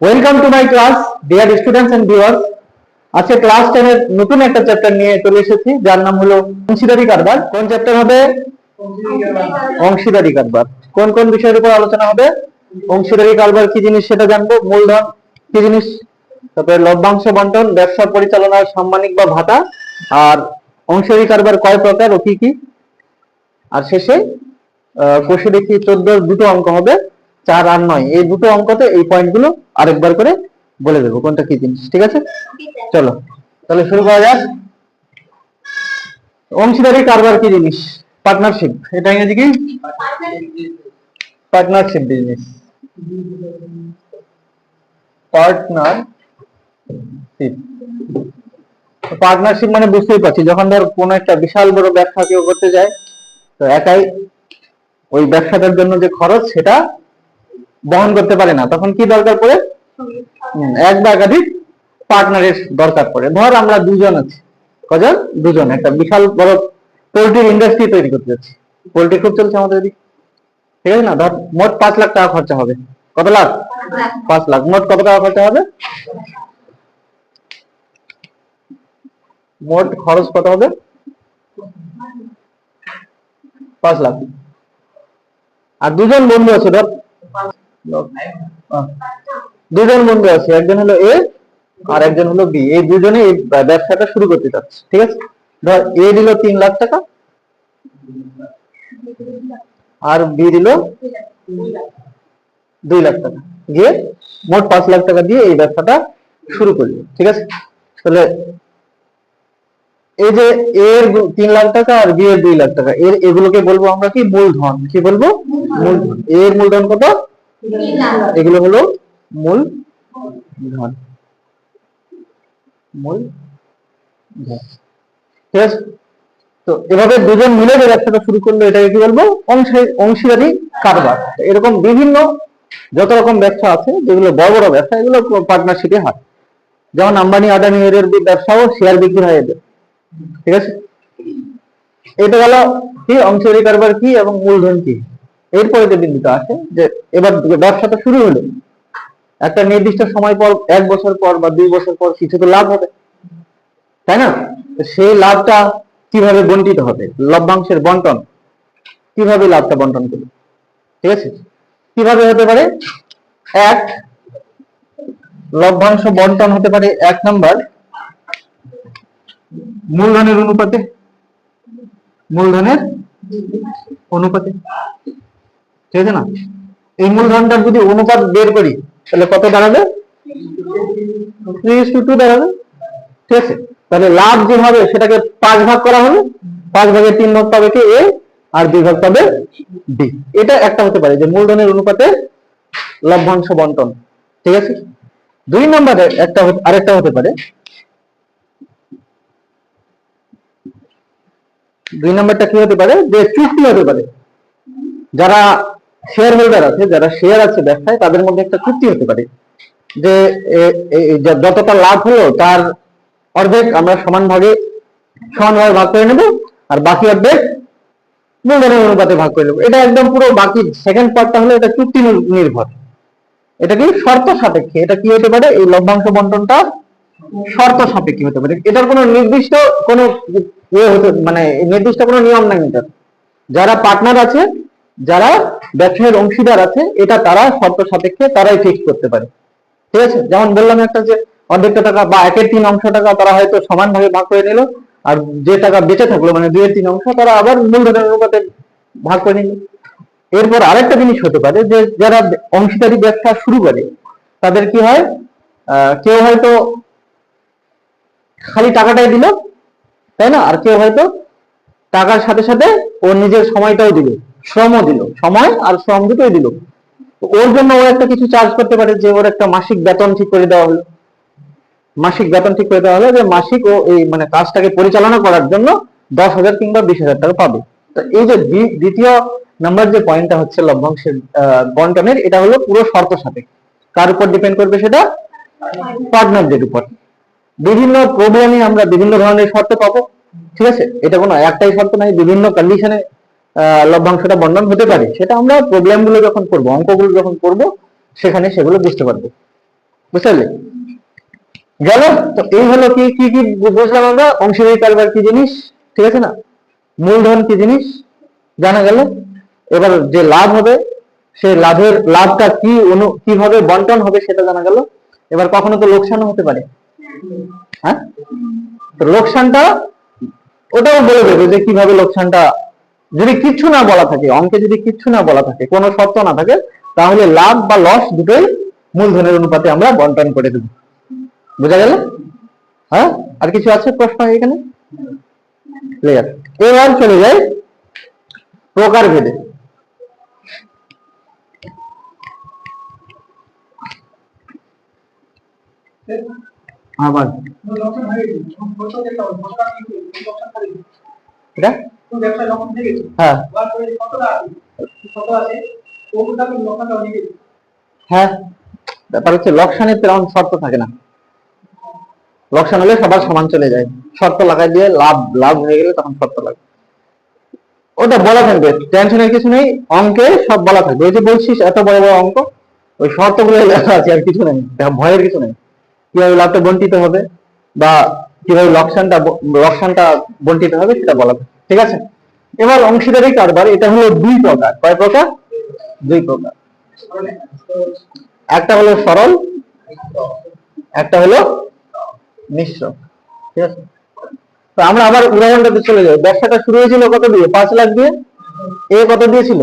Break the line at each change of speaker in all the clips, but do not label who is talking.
Welcome to my class dear students and viewers আজকে class টেনের নতুন একটা চ্যাপ্টার নিয়ে চলে এসেছি, যার নাম হলো অংশীদারি কারবার। কোন চ্যাপ্টার হবে? অংশীদারি কারবার। কোন কোন বিষয়ের উপর আলোচনা হবে? অংশীদারি কারবার কি জিনিস সেটা জানব, মূলধন কি জিনিস? তারপরে লভ্যাংশ বন্টন, ব্যবসা পরিচালনার সাম্মানিক বা ভাতা, আর অংশীদারি কারবার কয় প্রকার ও কি কি? আর শেষে কষে দেখি চোদ্দ দুটো অঙ্ক হবে। চার আর নয়, এই দুটো অঙ্কতে এই পয়েন্টগুলো আরেকবার করে বলে দেবো, কোনটা কি জিনিস, ঠিক আছে? চলো, তাহলে শুরু করা যাক। অংশীদারি কারবার কি জিনিস? পার্টনারশিপ এটা ইংরেজি কি? পার্টনারশিপ বিজনেস পার্টনারশিপ পার্টনারশিপ মানে বুঝতেই পারছি, যখন ধর কোনো একটা বিশাল বড় ব্যবসা কেউ করতে যায়, তো একাই ওই ব্যবসাটার জন্য যে খরচ, সেটা বহন করতে পারে না। তখন কি দরকার পড়ে? এক বা একাধিক পার্টনারের দরকার পড়ে। ধর আমরা দুজন আছি। কজন? দুজন। একটা বিশাল বড় পোল্ট্রির ইন্ডাস্ট্রি তৈরি করতে যাচ্ছি। পোল্ট্রি খুব চলছে আমাদের এদিকে। ঠিক আছে না? ধর মোট পাঁচ লাখ টাকা খরচা হবে। কত লাখ? পাঁচ লাখ। মোট কত টাকা খরচা হবে? মোট খরচ কত হবে? পাঁচ লাখ। আর দুজন বন্ধু আছে, ধর। দুজন বন্ধু আছে, একজন হলো এ আর একজন হলো বি এই দুজনে এই ব্যবসাটা শুরু করতে চাচ্ছে, ঠিক আছে? ধর এ দিল তিন লাখ টাকা আর বি দিল দুই লাখ টাকা। দিয়ে মোট পাঁচ লাখ টাকা দিয়ে এই ব্যবসাটা শুরু করল, ঠিক আছে? তাহলে এই যে এর তিন লাখ টাকা আর বি এর দুই লাখ টাকা, এর এগুলোকে বলব আমরা কি? মূলধন। কি বলব? মূলধন। এর মূলধন কত? এগুলো হলো মূল ধন মূল ধন ঠিক আছে? তো এভাবে দুজন মিলে যে ব্যবসাটা শুরু করল, এটাকে কি বলব? অংশী- অংশীদারি কারবার। এরকম বিভিন্ন যত রকম ব্যবসা আছে, যেগুলো বড় বড় ব্যবসা, এগুলো পার্টনারশিপে হয়। যেমন আম্বানি, আদানি, এদের বি- ব্যবসাও শেয়ার বিক্রি হয় এদের। ঠিক আছে? এটা গেল কি? অংশীদারি কারবার কি এবং মূলধন কি? এরপরে যে বিন্দুটা আসে, যে এবার ব্যবসাটা শুরু হলো, একটা নির্দিষ্ট সময় পর, এক বছর পর বা দুই বছর পর কিছু তো লাভ হবে। তাই না? সেই লাভটা কীভাবে বন্টিত হবে? লভ্যাংশের বন্টন কীভাবে লাভটা বন্টন করবে? ঠিক আছে? কীভাবে হতে পারে? এক, লভ্যাংশ বন্টন হতে পারে এক নাম্বার মূলধনের অনুপাতে। মূলধনের অনুপাতে। ঠিক আছে না? এই মূলধনটার যদি অনুপাত বের করি, তাহলে কত দাঁড়াবে? টু টু দাঁড়াবে। ঠিক আছে? তাহলে লাভ যে হবে সেটাকে পাঁচ ভাগ করা হবে পাঁচ ভাগের তিন ভাগ পাবে কি? এ, আর দুই ভাগ পাবে বি। এটা একটা হতে পারে যে মূলধনের অনুপাতে লভ্যাংশ বন্টন। ঠিক আছে? দুই নম্বরে একটা আরেকটা হতে পারে। দুই নম্বরটা কি হতে পারে? যে চুক্তি হতে পারে। যারা শেয়ার হোল্ডার আছে, যারা শেয়ার আছে ব্যবসায়, তাদের মধ্যে একটা চুক্তি হতে পারে। যে যতটা লাভ হলো, তার অর্ধেক আমরা সমান ভাগে সমানভাবে ভাগ করে নেব, আর বাকি অর্ধেক মূলধনের অনুপাতে ভাগ করে নেব। এটা একদম পুরো বাকি সেকেন্ড পার্টটা হলো, এটা চুক্তি নির- নির্ভর। এটা কি শর্ত সাপেক্ষে, এটা কি হতে পারে? এই লভ্যাংশ বন্টনটা শর্ত সাপেক্ষে হতে পারে। এটার কোনো নির্দিষ্ট কোনো ইয়ে হতে মানে নির্দিষ্ট কোনো নিয়ম নাই এটার। যারা পার্টনার আছে যারা ব্যবসায়ের অংশীদার আছে, এটা তারা শর্ত সাপেক্ষে তারাই ফিক্স করতে পারে। ঠিক আছে? যেমন বললাম একটা যে অর্ধেকটা টাকা বা একের তিন অংশ টাকা তারা হয়তো সমান ভাবে ভাগ করে নিল, আর যে টাকা বেঁচে থাকল মানে দুইয়ের তিন অংশ, তারা আবার মূলধনের অনুপাতে ভাগ করে নিল। এরপর আরেকটা জিনিস হতে পারে যে, যারা অংশীদারি ব্যবসা শুরু করে, তাদের কি হয়? কেউ হয়তো খালি টাকাটাই দিল, তাই না? আর কেউ হয়তো টাকার সাথে সাথে ওর নিজের সময়টাও দিল। শ্রমও দিল, সময় আর শ্রম দুটোই দিল। ওর জন্য ও একটা কিছু চার্জ করতে পারে যে ওর একটা মাসিক বেতন ঠিক করে দেওয়া হলো। মাসিক বেতন ঠিক করে দেওয়া হলো যে মাসিক ও এই মানে কাজটাকে পরিচালনা করার জন্য দশ হাজার কিংবা বিশ হাজার টাকা পাবে। তো এই যে দ্বি- দ্বিতীয় নাম্বার যে পয়েন্টটা হচ্ছে লভ্যাংশের বন্টনের, এটা হলো পুরো শর্ত সাপেক্ষে। কার উপর ডিপেন্ড করবে সেটা? পার্টনারদের উপর। বিভিন্ন প্রোগ্রামে আমরা বিভিন্ন ধরনের শর্ত পাবো। ঠিক আছে? এটা কোনো একটাই শর্ত নাই। বিভিন্ন কন্ডিশনে লভ্যাংশটা বন্টন হতে পারে, সেটা আমরা প্রবলেমগুলো যখন করব, অঙ্কগুলো যখন করব, সেখানে সেগুলো বুঝতে পারব। বুঝতে পারলে? গেল? তো এই হলো কি কি কি বুঝলাম আমরা? অংশীদারি কারবার কি জিনিস? ঠিক আছে না? মূলধন কি জিনিস? জানা গেল? এবার যে লাভ হবে সেই লাভের লাভটা কি অনু, কীভাবে বন্টন হবে সেটা জানা গেল। এবার কখনো তো লোকসানও হতে পারে। হ্যাঁ? তো লোকসানটা, ওটাও বলে দেবে যে কীভাবে লোকসানটা যদি কিচ্ছু না বলা থাকে, অঙ্কে যদি কিচ্ছু না বলা থাকে, কোনো শর্ত না থাকে, তাহলে লাভ বা লস দুটোই মূলধনের অনুপাতে আমরা বন্টন করে দেব। বোঝা গেল? হ্যাঁ? আর কিছু আছে প্রশ্ন এখানে? এবার চলে যায় প্রকার ভেদে। আবার। এটা? হ্যাঁ হ্যাঁ। ব্যাপার হচ্ছে তেমন শর্ত থাকে না। লোকসান হলে সবার সমান চলে যায়। শর্ত লাগাই দিয়ে লাভ লাভ হয়ে গেলে তখন শর্ত লাগে। ওটা বলা থাকবে টেনশনের কিছু নেই অঙ্কে সব বলা থাকবে। ওই যে বলছিস এত বড় বড় অঙ্ক ওই শর্তগুলো লেখা আছে আর কিছু নেই। ভয়ের কিছু নেই। কীভাবে লাভটা বন্টিত হবে বা কীভাবে লোকসানটা ব- লোকসানটা বন্টিত হবে সেটা বলা থাকে ঠিক আছে? এবার অংশীদারি কারবার, এটা হলো দুই প্রকার। কয় প্রকার? দুই প্রকার। একটা হলো সরল, একটা হলো মিশ্র ঠিক আছে? তো আমরা আবার উদাহরণটাতে চলে যাই। ব্যবসাটা শুরু হয়েছিল কত দিয়ে? পাঁচ লাখ দিয়ে। এ কত দিয়েছিল?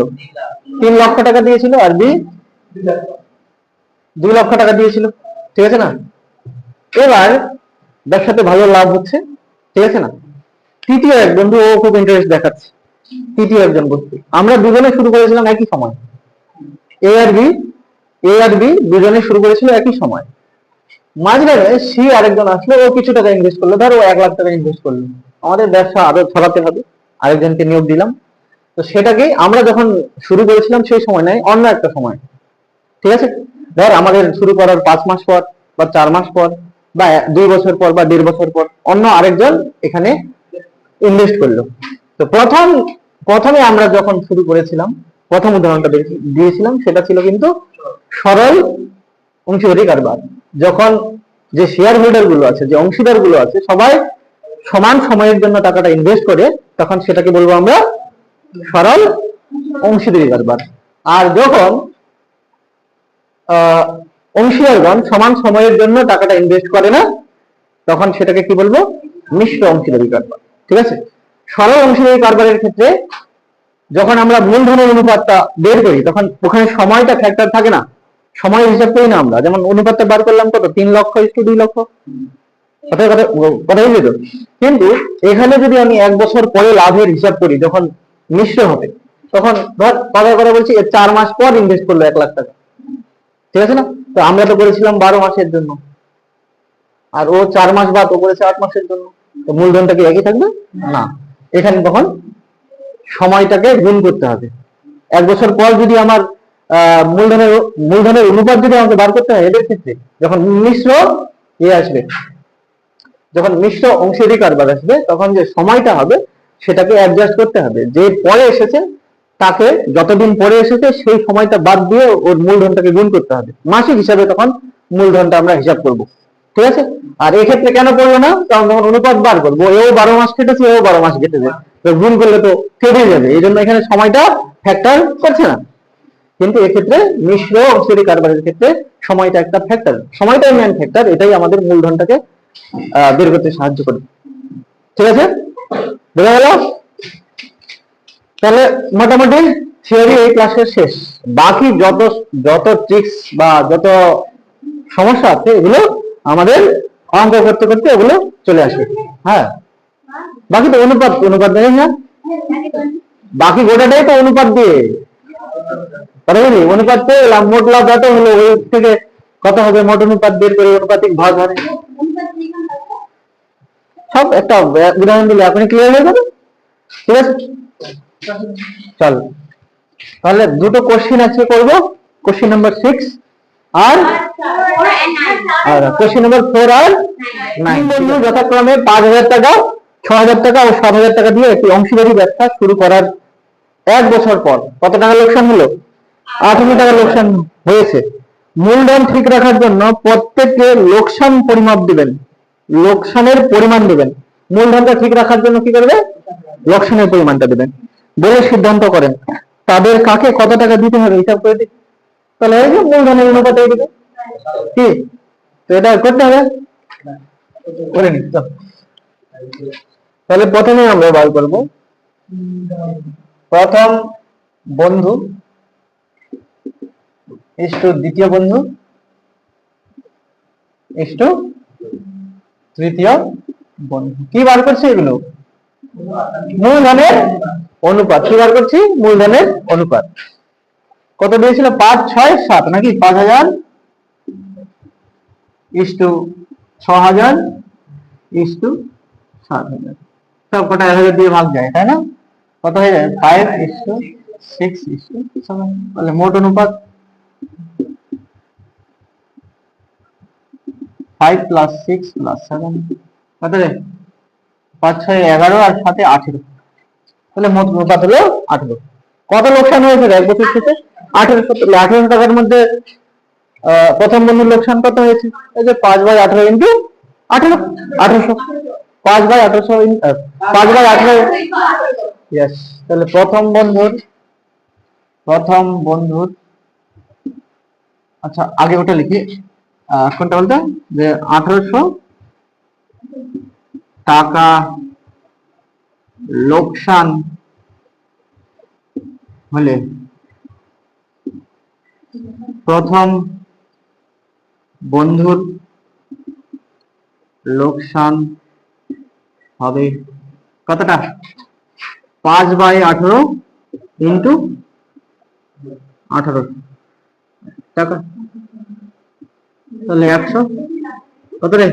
তিন লক্ষ টাকা দিয়েছিল আর বি দুই লক্ষ টাকা দিয়েছিল। ঠিক আছে না? এবার ব্যবসাতে ভালো লাভ হচ্ছে। ঠিক আছে না? তৃতীয় এক বন্ধু, ও খুব ইন্টারেস্ট দেখাচ্ছে। তৃতীয় একজন বন্ধু আমরা দুজনে শুরু করেছিলাম একই সময়। এ আর বি এ আর বি দুজনে শুরু করেছিল একই সময়। মাঝখানে সি আরেকজন আসলো, ও কিছু টাকা ইনভেস্ট করল। ধর এক লাখ টাকা ইনভেস্ট করল। আমাদের ব্যবসা আরও ছড়াতে হবে। আরেকজনকে নিয়োগ দিলাম। তো সেটাকে আমরা যখন শুরু করেছিলাম সেই সময় নয়, অন্য একটা সময়। ঠিক আছে? ধর আমাদের শুরু করার পাঁচ মাস পর বা চার মাস পর বা দুই বছর পর বা দেড় বছর পর অন্য আরেকজন এখানে ইনভেস্ট করল। তো প্রথম, প্রথমে আমরা যখন শুরু করেছিলাম, প্রথম উদাহরণটা দিয়েছিলাম, সেটা ছিল কিন্তু সরল অংশীদারি কারবার। যখন যে শেয়ার হোল্ডারগুলো আছে, যে অংশীদারগুলো আছে, সবাই সমান সময়ের জন্য টাকাটা ইনভেস্ট করে, তখন সেটাকে বলব আমরা সরল অংশীদারি কারবার। আর যখন অংশীদারগণ সমান সময়ের জন্য টাকাটা ইনভেস্ট করে না, তখন সেটাকে কি বলব? মিশ্র অংশীদারি কারবার। ঠিক আছে? সরল অংশীদারি কারবারের ক্ষেত্রে যখন আমরা মূলধনের অনুপাতটা বের করি, তখন ওখানে সময়টা ফ্যাক্টর থাকে না। সময় হিসাব করি না আমরা। যেমন অনুপাতটা বার করলাম কত? তিন লক্ষ ইস্টু দুই লক্ষ। কথা কথা কিন্তু এখানে যদি আমি এক বছর পরে লাভের হিসাব করি, যখন মিশ্র হবে, তখন ধর কথা কথা বলছি চার মাস পর ইনভেস্ট করল এক লাখ টাকা। ঠিক আছে না? তো আমরা তো করেছিলাম বারো মাসের জন্য। আর ও চার মাস বাদ, ও করেছে আট মাসের জন্য। তো মূলধনটা কি একই থাকবে? না। এখানে তখন সময়টাকে গুণ করতে হবে। এক বছর পর যদি আমার মূলধনের মূলধনের অনুপাত যদি আমাকে বার করতে হয়, এদের ক্ষেত্রে যখন মিশ্র ইয়ে আসবে, যখন মিশ্র অংশীদারি কারবার আসবে, তখন যে সময়টা হবে, সেটাকে অ্যাডজাস্ট করতে হবে। যে পরে এসেছে, তাকে যতদিন পরে এসেছে, সেই সময়টা বাদ দিয়ে ওর মূলধনটাকে গুণ করতে হবে। মাসিক হিসাবে তখন মূলধনটা আমরা হিসাব করব। ঠিক আছে? আর এক্ষেত্রে কেন করব না? কারণ যখন অনুপাত বার করব, এও বারো মাস কেটেছে, এও বারো মাস কেটেছে। তো গুণ করলে তো কেটে যাবে। এই জন্য এখানে সময়টা ফ্যাক্টর করছে না। কিন্তু এক্ষেত্রে মিশ্র অংশীদারি কারবারের ক্ষেত্রে সময়টা একটা ফ্যাক্টর সময়টাই মেন ফ্যাক্টর এটাই আমাদের মূলধনটাকে বের করতে সাহায্য করে। ঠিক আছে? বোঝা গেল? তাহলে মোটামুটি থিওরি এই ক্লাসের শেষ। বাকি যত যত ট্রিক্স বা যত সমস্যা আছে, এগুলো আমাদের অঙ্ক করতে করতে ওগুলো চলে আসবে। হ্যাঁ? বাকি তো অনুপাত অনুপাত দেয় না। বাকি গোটাটাই তো অনুপাত দিয়ে। বলি, অনুপাত পেয়ে এলাম, মোট লাভ এত হলো, ওই থেকে কত হবে? মোট অনুপাত বের করে অনুপাতিক ভাগ হবে। সব একটা উদাহরণ দিলে আপনি ক্লিয়ার হয়ে যাবে? ঠিক আছে? চল। তাহলে দুটো কোশ্চিন আজকে করব। কোশ্চিন নাম্বার সিক্স আর? কোশ্চিন নাম্বার ফোর আর নাইন যথাক্রমে পাঁচ হাজার টাকা ছ হাজার টাকা ও সাত হাজার টাকা দিয়ে একটি অংশীদারি ব্যবসা শুরু করার এক বছর পর। কত টাকা লোকসান হলো? আঠারো টাকা লোকসান হয়েছে। মূলধন ঠিক রাখার জন্য প্রত্যেককে লোকসান পরিমাপ দিবেন। লোকসানের পরিমাণ দিবেন। মূলধনটা ঠিক রাখার জন্য কি করবে? লোকসানের পরিমাণটা দিবেন। বলে সিদ্ধান্ত করেন। তাদের কাকে কত টাকা দিতে হবে? হিসাব করে তাহলে এই যে মূলধনের অনুপাতে কি? তো এটা করতে হবে? করে চল। তাহলে প্রথমে আমরা বার করব। প্রথম বন্ধু ইষ্টু দ্বিতীয় বন্ধু ইষ্টু তৃতীয় বন্ধু। কি বার করছে এগুলো? মূলধনের অনুপাত। কি বার করছি? মূলধনের অনুপাত। কত দিয়েছিল পাঁচ, ছয়, সাত নাকি? পাঁচ হাজার? ইষ্টু ছ হাজার ইষ্টু সাত হাজার। সব কটা এক হাজার দিয়ে ভাগ যায়, তাই না? কত হয়ে যায়? Five is to six is to seven তাহলে মোট অনুপাত five plus six plus seven কত রে? পাঁচ, ছয়, এগারো আর সাথে আঠেরো। তাহলে মোট অনুপাত হলো? আঠেরো। কত লোকসান হয়েছে? এক বছর শেষে আঠেরোশো তাহলে আঠেরোশো টাকার মধ্যে প্রথম বন্ধুর লোকসান কত হয়েছে? এই যে পাঁচ বাই আঠেরো ইন্টু আঠেরো। আঠেরোশো। পাঁচ বাই আঠেরোশো পাঁচ বাই আঠেরো। ইয়েস তাহলে প্রথম বন্ধুর প্রথম বন্ধুর আচ্ছা আগে ওটা লিখি। কোনটা বলতে? যে আঠারোশো টাকা লোকসান হলে প্রথম বন্ধুর লোকসান হবে কতটা? পাঁচ বাই আঠারো ইন্টু আঠারো। টাকা তাহলে একশো। কত রে?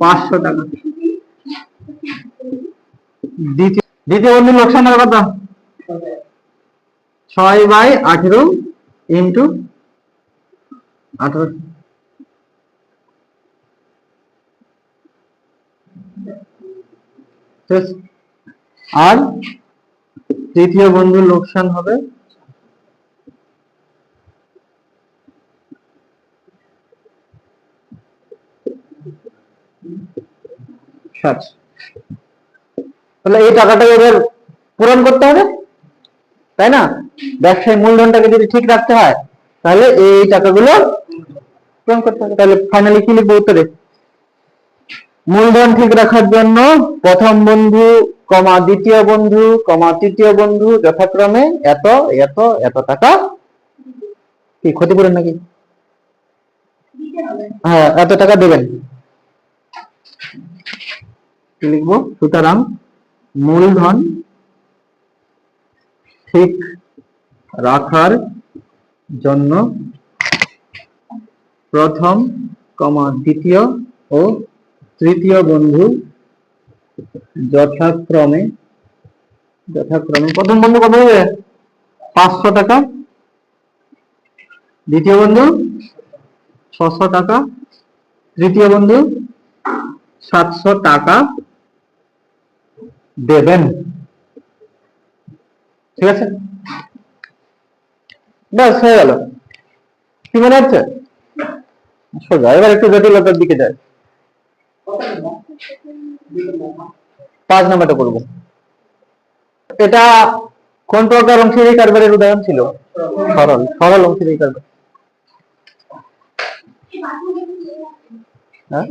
পাঁচশো টাকা। দ্বিতীয় দ্বিতীয় বন্ধুর লোকসান হবে কত ছয় বাই আঠেরো ইন্টু আর তৃতীয় বন্ধুর লোকসান হবে। তাহলে এই টাকাটা এবার পূরণ করতে হবে? তাই না? ব্যবসায় মূলধনটাকে যদি ঠিক রাখতে হয়, তাহলে এই টাকাগুলো পূরণ করতে হবে। তাহলে ফাইনালি কি লিখব উত্তরে? মূলধন ঠিক রাখার জন্য প্রথম বন্ধু, কমা দ্বিতীয় বন্ধু, কমা তৃতীয় বন্ধু যথাক্রমে এত এত এত টাকা কি, ক্ষতিপূরণ নাকি? হ্যাঁ এত টাকা দেবেন। লিখব? সুতরাং মূলধন ঠিক রাখার জন্য প্রথম, কমা, দ্বিতীয় ও তৃতীয় বন্ধু যথাক্রমে যথাক্রমে, প্রথম বন্ধু কত হবে? পাঁচশো টাকা। দ্বিতীয় বন্ধু ছশো টাকা। তৃতীয় বন্ধু সাতশো টাকা দেবেন। ঠিক আছে? ব্যাস, হয়ে গেল। কি মনে হচ্ছে? সোজা, এবার একটু জটিলতার দিকে যায়। পাঁচ নাম্বারটা করব এটা কোন প্রকার অংশীদারি কারবারের উদাহরণ ছিল? সরল সরল অংশীদারি কারবার। হ্যাঁ?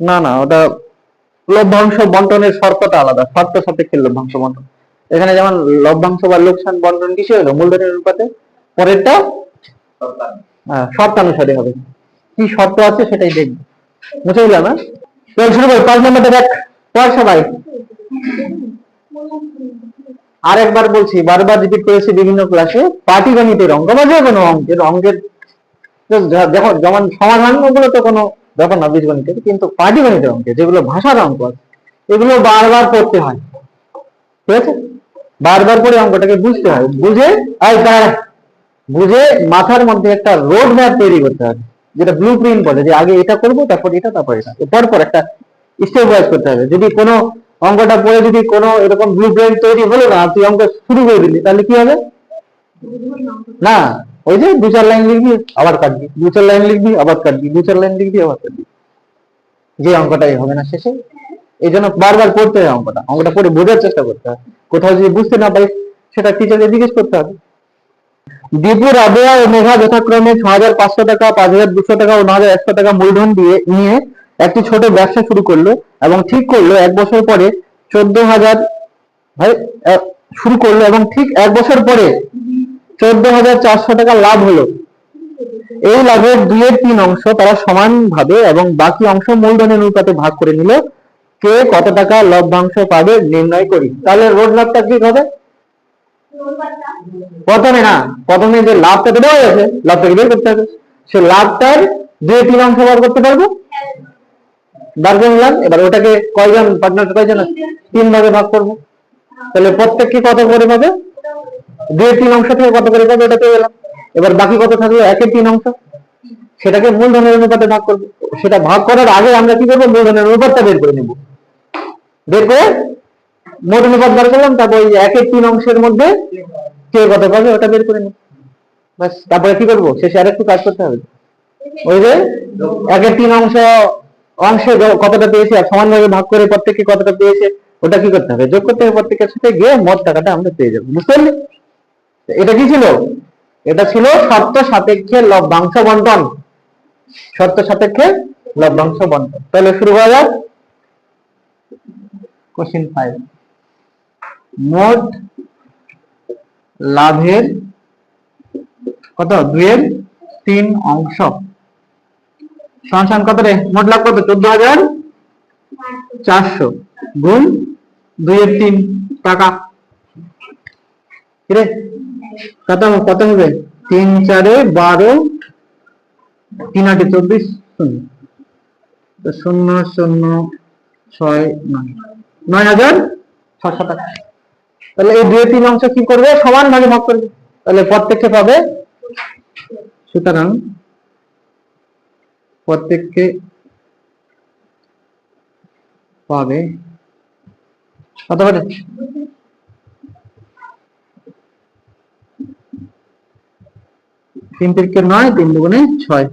না না, ওটা লভ্যাংশ বন্টনের শর্তটা আলাদা শর্ত সাপেক্ষে লভ্যাংশ বন্টন। এখানে যেমন লভ্যাংশ বা লোকসান বন্টন কিসে হলো? মূলধনের অনুপাতে পরেরটা? হ্যাঁ, শর্তানুসারে হবে। কি শর্ত আছে সেটাই দেখব। বুঝে গেলাম হ্যাঁ? চল শুরু করি পাঁচ নম্বরটা দেখ। পর সবাই আরেকবার বলছি বারবার রিপিট করেছি বিভিন্ন ক্লাসে পাটিগণিতের অঙ্ক বা যে কোনো অঙ্কের অঙ্কের দেখো যেমন সমাধান ওগুলো তো কোনো ব্যাপার না বীজগণিতের কিন্তু পাটিগণিতের অঙ্কে যেগুলো ভাষার অঙ্ক এগুলো বারবার পড়তে হয়। ঠিক আছে? বারবার করে অঙ্কটাকে বুঝতে হয় বুঝে দাঁড়া। বুঝে মাথার মধ্যে একটা রোড ম্যাপ তৈরি করতে হবে, যেটা ব্লু প্রিন্ট বলে, যে আগে এটা করব, তারপর এটা তারপর এটা। পর পর একটা স্টেপ ওয়াইজ করতে হবে। যদি কোনো অঙ্কটা পড়ে যদি কোনো এরকম ব্লু প্রিন্ট তৈরি হলো না, তুই অঙ্ক শুরু করে দিলি, তাহলে কি হবে? না, ওই যে দু চার লাইন লিখবি, আবার কাটবি। দু চার লাইন লিখবি, আবার কাটবি। দু চার লাইন লিখবি, আবার কাটবি। যে অঙ্কটাই হবে না শেষে। এই জন্য বারবার পড়তে হয় অঙ্কটা। অঙ্কটা পড়ে বোঝার চেষ্টা করতে হয়। কোথাও যদি বুঝতে না পারিস সেটা টিচারকে জিজ্ঞেস করতে হবে। দীপুর আবহাওয়া ও মেঘা যথাক্রমে ছ হাজার পাঁচশো টাকা পাঁচ হাজার দুশো টাকা ও ন হাজার একশো টাকা মূলধন দিয়ে নিয়ে একটি ছোট ব্যবসা শুরু করল এবং ঠিক করল এক বছর পরে চোদ্দ হাজার শুরু করল এবং ঠিক এক বছর পরে চোদ্দ হাজার চারশো টাকা লাভ হলো। এই লাভের দুইয়ের তিন অংশ তারা সমানভাবে এবং বাকি অংশ মূলধনের অনুপাতে ভাগ করে নিল। কে কত টাকা লভ্যাংশ পাবে নির্ণয় করি। তাহলে রোড লাভটা কি হবে? প্রথমে না প্রথমে যে লাভটা তো দেওয়া গেছে লাভটাকে বের করতে হবে? সে লাভটার দুই তিন অংশ বার করতে পারব? বার করে নিলাম, এবার ওটাকে কয়জন পার্টনার কয়জন তিন ভাগে ভাগ করব। তাহলে প্রত্যেককে কত করে পাবে? দুই তিন অংশ থেকে কত করে পাবে? ওটা পেয়ে গেলাম। এবার বাকি কত থাকল একের তিন অংশ। সেটাকে মূলধনের অনুপাতে ভাগ করব। সেটা ভাগ করার আগে আমরা কি করব? মূলধনের অনুপাতটা বের করে নেব। বের করে মোট অনুপাত বার করলাম, তারপর ওই একের তিন অংশের মধ্যে কে কত পাবে ওটা বের করে নেব। ব্যাস, তারপরে কি করব? শেষে আরেকটু কাজ করতে হবে। ওই যে একের তিন অংশ, অংশে কতটা পেয়েছে? আর সমানভাবে ভাগ করে প্রত্যেককে কতটা পেয়েছে? ওটা কি করতে হবে? যোগ করতে হবে প্রত্যেকের সাথে, গিয়ে মোট টাকাটা আমরা পেয়ে যাব। বুঝতে পারলি? এটা কি ছিল? এটা ছিল শর্ত সাপেক্ষে লভ্যাংশ বন্টন শর্ত সাপেক্ষে লভ্যাংশ বন্টন তাহলে শুরু করা যাক। কোশ্চেন ফাইভ মোট লাভের কত? দুইয়ের তিন অংশ। সমান কত রে? মোট লাভ কত? চোদ্দ হাজার চারশো গুণ দুইয়ের তিন টাকা। কত? কত হবে? তিন চারে বারো তিন আটে চব্বিশ? শূন্য তো শূন্য শূন্য ছয় নয়। নয় হাজার? ছশো টাকা তাহলে এই দুই তিন অংশ কি করবে? সমান ভাগে ভাগ করবে। তাহলে প্রত্যেককে পাবে? সুতরাং প্রত্যেককে পাবে। কত পারে তিন তিরিকে নয়, তিন দুগুণে ছয়।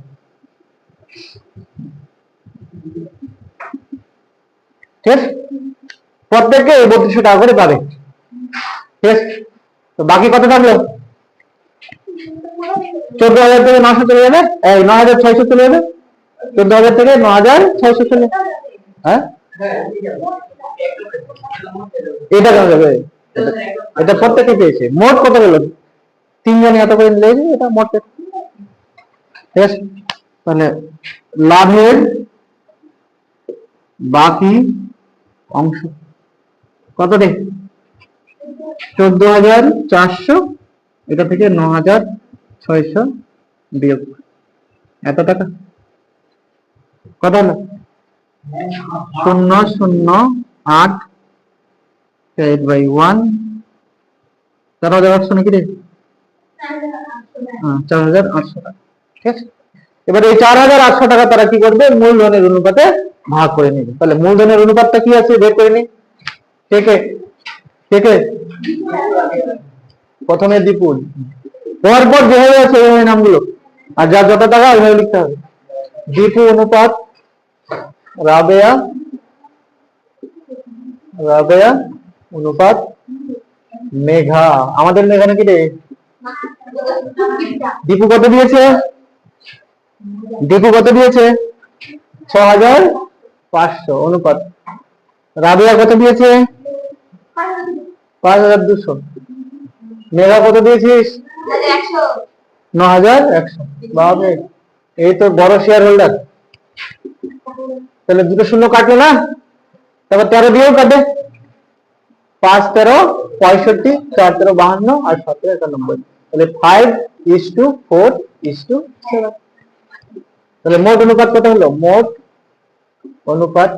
ঠিক? প্রত্যেককে বত্রিশশো টাকা করে পাবে। ঠিক? তো বাকি কত থাকল? চোদ্দ হাজার থেকে নশো চলে যাবে? এই ন হাজার ছয়শো চলে যাবে। চোদ্দ হাজার থেকে ন হাজার ছয়শো চলে হ্যাঁ? এটা কেন যাবে এটা- প্রত্যেকে পেয়েছে। মোট কত গেল তিনজনে এত করে নিলে এটা মোট তাহলে লাভের বাকি অংশ কত রে? চোদ্দ হাজার চারশো, এটা থেকে ন হাজার ছয়শো বিয়োগ। এত টাকা? কত হলো? শূন্য শূন্য আট এইট বাই ওয়ান চার হাজার আটশো নাকি রে? চার হাজার আটশো টাকা। ঠিক আছে? এবার এই চার হাজার আটশো টাকা তারা কি করবে? মূলধনের অনুপাতে ভাগ করে নেবে। তাহলে মূলধনের অনুপাতটা কি আছে? বের করে নি। কে কে? কে কে? প্রথমে দীপুল পরপর যেভাবে আছে, ওইভাবে নামগুলো। আর যার যত টাকা, ওইভাবে লিখতে হবে। দীপু অনুপাত রাবেয়া রাবেয়া অনুপাত মেঘা। আমাদের মেঘা নাকি রে? দীপু কত দিয়েছে? দীপু কত দিয়েছে? ছ হাজার পাঁচশো অনুপাত। রাবিয়া কত দিয়েছে? পাঁচ হাজার দুশো। মেঘা কত দিয়েছিস? ন হাজার একশো। বাবা এই তো বড় শেয়ার হোল্ডার তাহলে দুটো শূন্য কাটলো না? তারপর তেরো দিয়েও কাটে পাঁচ তেরো পঁয়ষট্টি, চার তেরো বাহান্ন, আর সতেরো একানব্বই। তাহলে five is to four is to seven তাহলে মোট অনুপাত কত হলো? মোট অনুপাত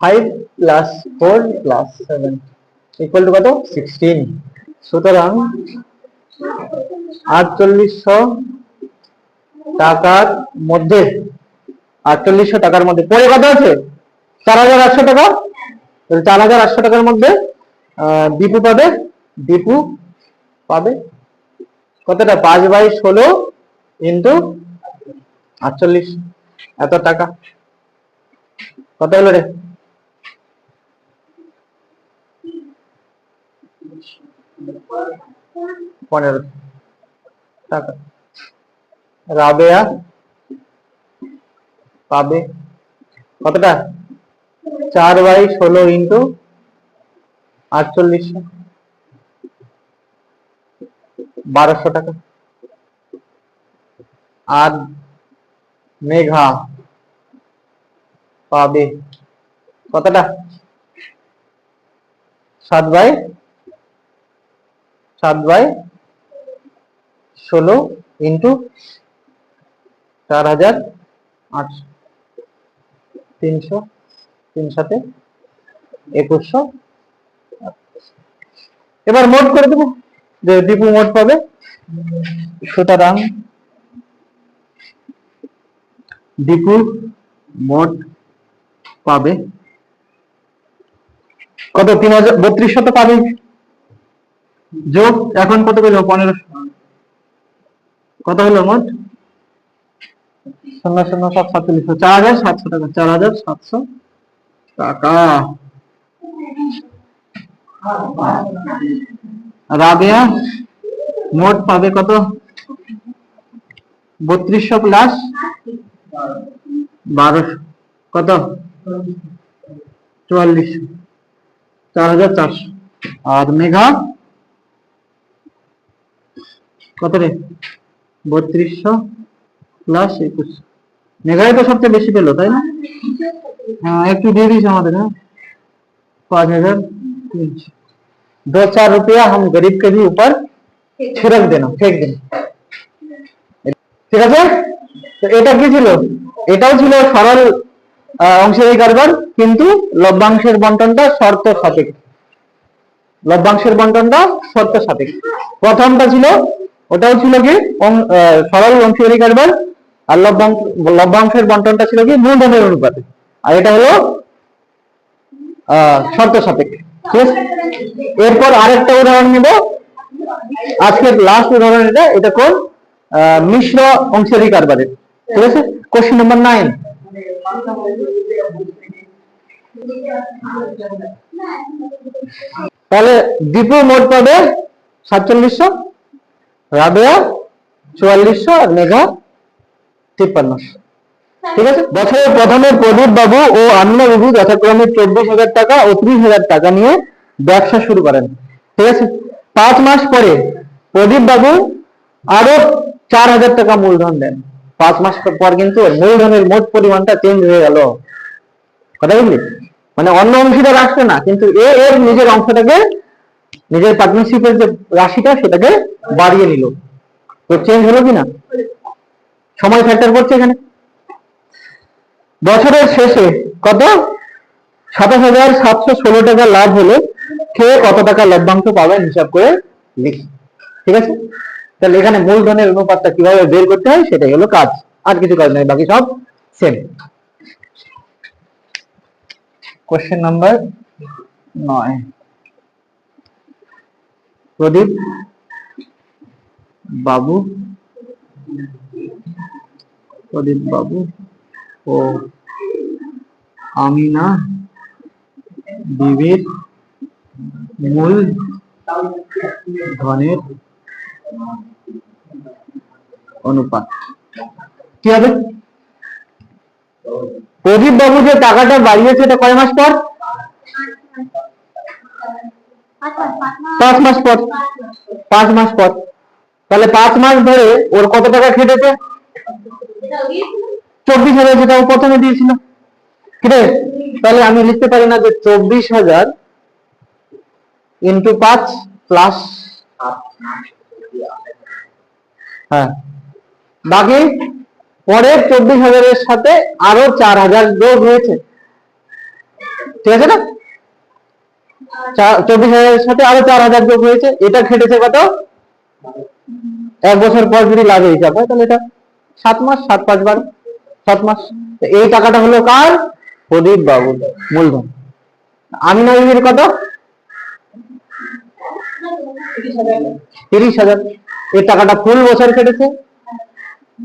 five plus four plus seven equal to কত? সিক্সটিন সুতরাং আটচল্লিশশো টাকার মধ্যে, আটচল্লিশশো টাকার মধ্যে, পরে কত আছে? চার হাজার আটশো টাকা। চার হাজার আটশো টাকার মধ্যে দীপু পাবে দীপু পাবে। কতটা? পাঁচ বাই ষোলো ইন্টু আটচল্লিশ। এত টাকা। কত হলো রে? পনেরো। টাকা। রাবেয়া পাবে। কতটা? চার বাই ষোলো ইন্টু আটচল্লিশশো বারোশো টাকা। আর মেঘা পাবে। কতটা? সাত বাই সাত বাই ষোলো ইন্টু চার হাজার আটশো তিনশো, তিন সাথে একুশশো। এবার মোট করে দেবো। যে দীপু মোট পাবে? সুতরাং দীপু মোট পাবে। কত? তিন হাজার বত্রিশশো তো পাবে। যোগ এখন কত পেল? পনেরোশো। কত হলো মোট? শূন্য শূন্য, সাত, সাতচল্লিশ। চার হাজার সাতশো টাকা। চার হাজার সাতশো টাকা। রাবেয়া, মোট পাবে কত? বত্রিশশো প্লাস বারোশো, কত? চুয়াল্লিশ চার হাজার চারশো। আর মেঘা? কত রে? বত্রিশশো প্লাস একুশ মেঘাই তো সবচেয়ে বেশি পেল, তাই না? হ্যাঁ একটু দিয়ে দিয়েছে আমাদের হ্যাঁ? পাঁচ হাজার তিনশো। दो चार रुपया हम गरीब के भी ऊपर छिड़क देना फेंक देना ঠিক আছে তো এটা কি ছিল এটাও ছিল সরল আহ, অংশীদারি কারবার কিন্তু লভ্যাংশের বন্টনটা শর্ত সাপেক্ষে লভ্যাংশের বন্টনটা শর্ত সাপেক্ষে প্রথমটা ছিল ওটাও ছিল কি অং- আহ, সরল অংশীদারি কারবার আর লভ্যাংশ লভ্যাংশের বন্টনটা ছিল কি মূলধনের অনুপাতে আর এটা হলো আহ, শর্ত সাপেক্ষে ঠিক আছে এরপর আরেকটা উদাহরণ নেব। আজকের লাস্ট উদাহরণ এটা এটা কোন মিশ্র অংশীদারি কারবারের ঠিক আছে? কোশ্চেন নাম্বার নাইন তাহলে দীপু মোট পাবে সাতচল্লিশশো, রাবেয়া চুয়াল্লিশশো, আর মেঘা তিপ্পান্নশো। ঠিক আছে? বছরের প্রথমে প্রদীপ বাবু ও আমিনা বাবু যথাক্রমে চব্বিশ হাজার টাকা ও ত্রিশ হাজার টাকা নিয়ে ব্যবসা শুরু করেন। ঠিক আছে? পাঁচ মাস পরে প্রদীপ বাবু আরও চার হাজার টাকা মূলধন দেন। পাঁচ মাস পর কিন্তু মূলধনের মোট পরিমাণটা চেঞ্জ হয়ে গেল। কথা বুঝলি? মানে অন্য অংশীদার আসছে না, কিন্তু এ এর নিজের অংশটাকে, নিজের পার্টনারশিপের যে রাশিটা সেটাকে বাড়িয়ে নিল। তো চেঞ্জ হলো কিনা? সময় ফ্যাক্টর করছে এখানে। বছরের শেষে কত? সাতাশ হাজার সাতশো ষোলো টাকা লাভ হলে খেয়ে কত টাকা লভ্যাংশ পাবেন হিসাব করে লিখি। ঠিক আছে? তাহলে এখানে মূলধনের অনুপাতটা কীভাবে বের করতে হয় সেটাই হলো কাজ। আর কিছু কাজ নাই, বাকি সব সেম কোশ্চেন নাম্বার নয়। প্রদীপ বাবু। প্রদীপ বাবু। ও আমিনা বিবির মূল ধনের অনুপাত কি হবে প্রদীপ বাবু যে টাকাটা বাড়িয়েছে এটা কয় মাস পর পাঁচ মাস পর পাঁচ মাস পর তাহলে পাঁচ মাস ধরে ওর কত টাকা খেটেছে চব্বিশ হাজার যেটা প্রথমে দিয়েছিল। আছে? তাহলে আমি লিখতে পারি না যে চব্বিশ হাজার ইন্টু পাঁচ প্লাস হ্যাঁ। বাকি পরের চব্বিশ হাজারের সাথে আরও চার হাজার যোগ হয়েছে। ঠিক আছে না? চব্বিশ হাজারের সাথে আরও চার হাজার যোগ হয়েছে। এটা খেটেছে কত? এক বছর পর যদি লাভে হিসাব হয়, তাহলে এটা সাত মাস, সাত পাঁচ বার। সাত মাস। এই টাকাটা হলো কার? প্রদীপ বাবু, মূলধন। আমিনা বিবির কত? তিরিশ হাজার। এই টাকাটা ফুল বছর কেটেছে।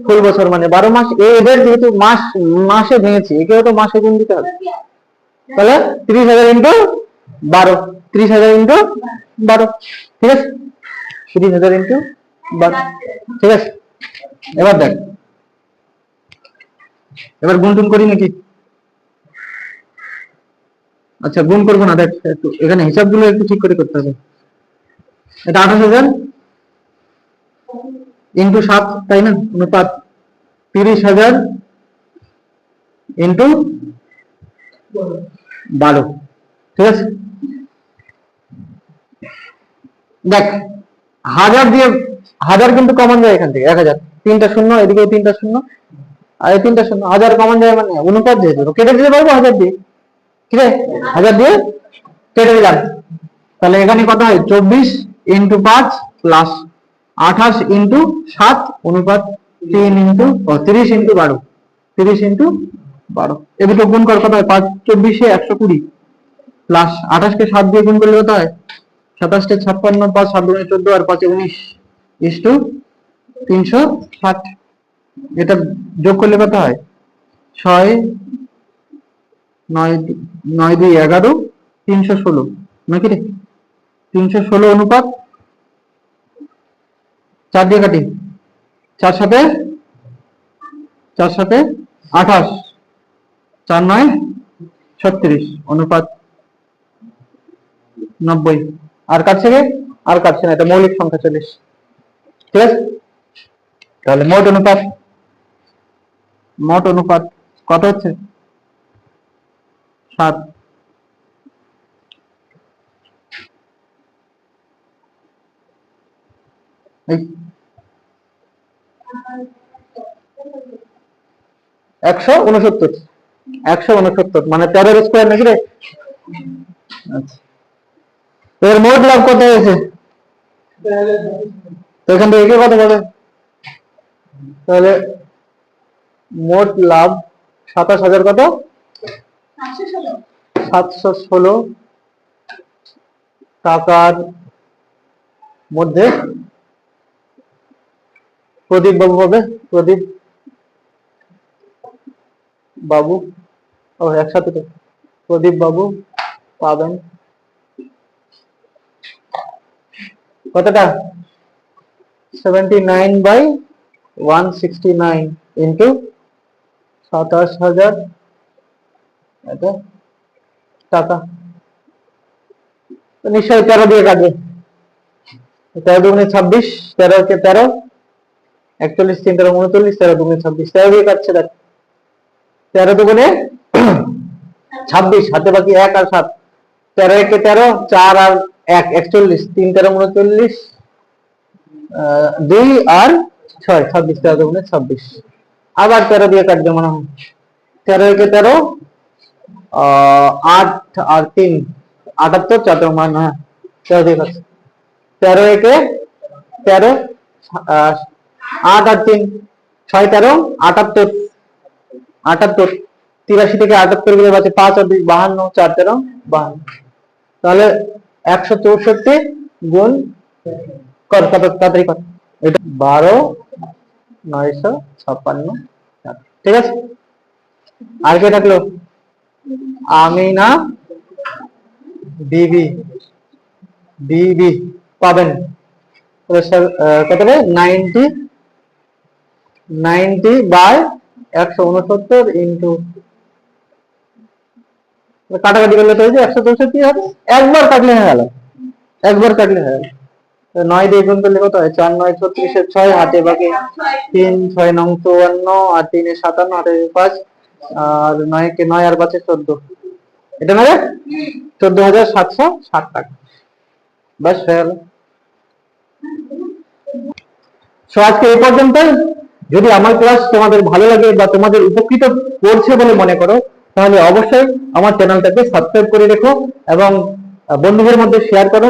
ফুল বছর মানে বারো মাস। এদের যেহেতু মাস, মাসে ভেঙেছি, একেও তো মাসে গুণ দিতে হবে। তাহলে তিরিশ হাজার ইন্টু বারো। তিরিশ হাজার ইন্টু বারো। ঠিক আছে? তিরিশ হাজার ইন্টু বারো। ঠিক আছে? এবার দেখ। এবার গুণ করি নাকি? আচ্ছা গুণ করব না, দেখ, একটু এখানে হিসাবগুলো একটু ঠিক করে করতে হবে। এটা আঠাশ হাজার ইন্টু সাত, তাই না? অনুপাত তিরিশ হাজার ইন্টু বারো, ঠিক আছে? দেখ, হাজার দিয়ে, হাজার কিন্তু কমন যায় এখান থেকে, এক হাজার। তিনটা শূন্য এদিকে তিনটা শূন্য আর তিনটা শূন্য, হাজার কমন যায় মানে অনুপাত যেহেতু, তো কেটে দিতে পারব হাজার দিয়ে? ঠিক আছে হাজার দিয়ে? কেটে দিলাম। তাহলে এখানে কত হয়? চব্বিশ ইন্টু পাঁচ প্লাস আঠাশ ইন্টু সাত, অনুপাত তিন ইন্টু তিরিশ ইন্টু বারো। তিরিশ ইন্টু বারো। এ দুটো গুণ কর, কত হয়? পাঁচ, চব্বিশে একশো কুড়ি। প্লাস আঠাশকে সাত দিয়ে গুণ করলে কত হয়? সাতাশকে ছাপ্পান্ন, পাঁচ, সাত দুগুণে চোদ্দ, আর পাঁচে উনিশ। ইস টু তিনশো ষাট। এটা যোগ করলে কত হয়? ছয়, নয় নয় দুই এগারো, তিনশো ষোলো। নাকি রে? তিনশো ষোলো অনুপাত চার দিয়ে কাটি। চার সাথে চার সাথে আঠাশ। চার নয়, ছত্রিশ। অনুপাত নব্বই। আর কাটছে রে আর কাটছে না, এটা মৌলিক সংখ্যা চল্লিশ। ঠিক আছে? তাহলে মোট অনুপাত মোট অনুপাত কত হচ্ছে? সাত। একশো উনসত্তর। একশো উনসত্তর। মানে তেরোর স্কোয়ার নাকি রে? আচ্ছা। এর মোট লাভ কত হয়েছে? তো এখান থেকে কত পাবে? তাহলে মোট লাভ সাতাশ হাজার কত? সাতশো ষোলো। টাকার মধ্যে প্রদীপ বাবু হবে প্রদীপ বাবু ও একসাথে তো। প্রদীপ বাবু পাবেন। কতটা? Seventy nine by one sixty nine into সাতাশ হাজার। এটা টাকা। নিশ্চয়ই তেরো দিয়ে কাটবে। তেরো দুগুণে ছাব্বিশ তেরো কে তেরো, একচল্লিশ তিন তেরো উনচল্লিশ, তেরো দুগুণে ছাব্বিশ। তেরো দিয়ে কাটছে, দেখ। তেরো দুগুণে ছাব্বিশ, হাতে বাকি এক আর সাত। তেরো একে তেরো, চার আর এক, একচল্লিশ, তিন তেরো উনচল্লিশ দুই আর ছয়, ছাব্বিশ, তেরো দুগুণে ছাব্বিশ। আবার তেরো দিয়ে কাটবে মনে হয় তেরো একে তেরো আট আর তিন, আটাত্তর চার মান হ্যাঁ তেরো দিয়ে কাটছে তেরো একে তেরো আট আর তিন, ছয় তেরো, আটাত্তর আটাত্তর, তিরাশি থেকে আটাত্তরগুলো বাঁচে পাঁচ আর দুই, বাহান্ন, চার তেরো, বাহান্ন। তাহলে একশো চৌষট্টি গুণ কর, তাড়াতাড়ি কর। এটা বারো নয়শো ছাপ্পান্ন ঠিক আছে? আর কে থাকল? আমিনা বিবি বিবি পাবেন। কত নাইনটি নাইনটি বাই একশো উনসত্তর ইন্টু কাটাকাটি করলে তো একশো চৌষট্টি হবে একবার কাটলে হয়ে গেল। একবার কাটলে হয়ে গেল। নয় দিয়ে গুণ করলে কত হয়? চার, নয় ছত্রিশের ছয় হাতে বাকি তিন, ছয়, নং, চুয়ান্ন, আর তিনে সাতান্ন, আটে পাঁচ, আর নয় কে নয়, আর পাঁচে চোদ্দ। এটা না চোদ্দ হাজার সাতশো ষাট টাকা। ব্যাস, হয়ে গেল। সো আজকে এই পর্যন্তই। যদি আমার ক্লাস তোমাদের ভালো লাগে বা তোমাদের উপকৃত করছে বলে মনে করো, তাহলে অবশ্যই আমার চ্যানেলটাকে সাবস্ক্রাইব করে রেখো এবং বন্ধুদের মধ্যে শেয়ার করো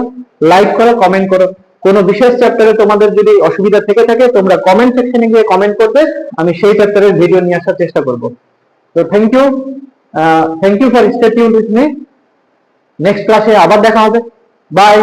লাইক করো কমেন্ট করো। কোনো বিশেষ চ্যাপ্টারে তোমাদের যদি অসুবিধা থেকে থাকে, তোমরা কমেন্ট সেকশনে গিয়ে কমেন্ট করবে, আমি সেই চ্যাপ্টারের ভিডিও নিয়ে আসার চেষ্টা করব। তো thank you thank you for stay with me next ক্লাসে আবার দেখা হবে। বাই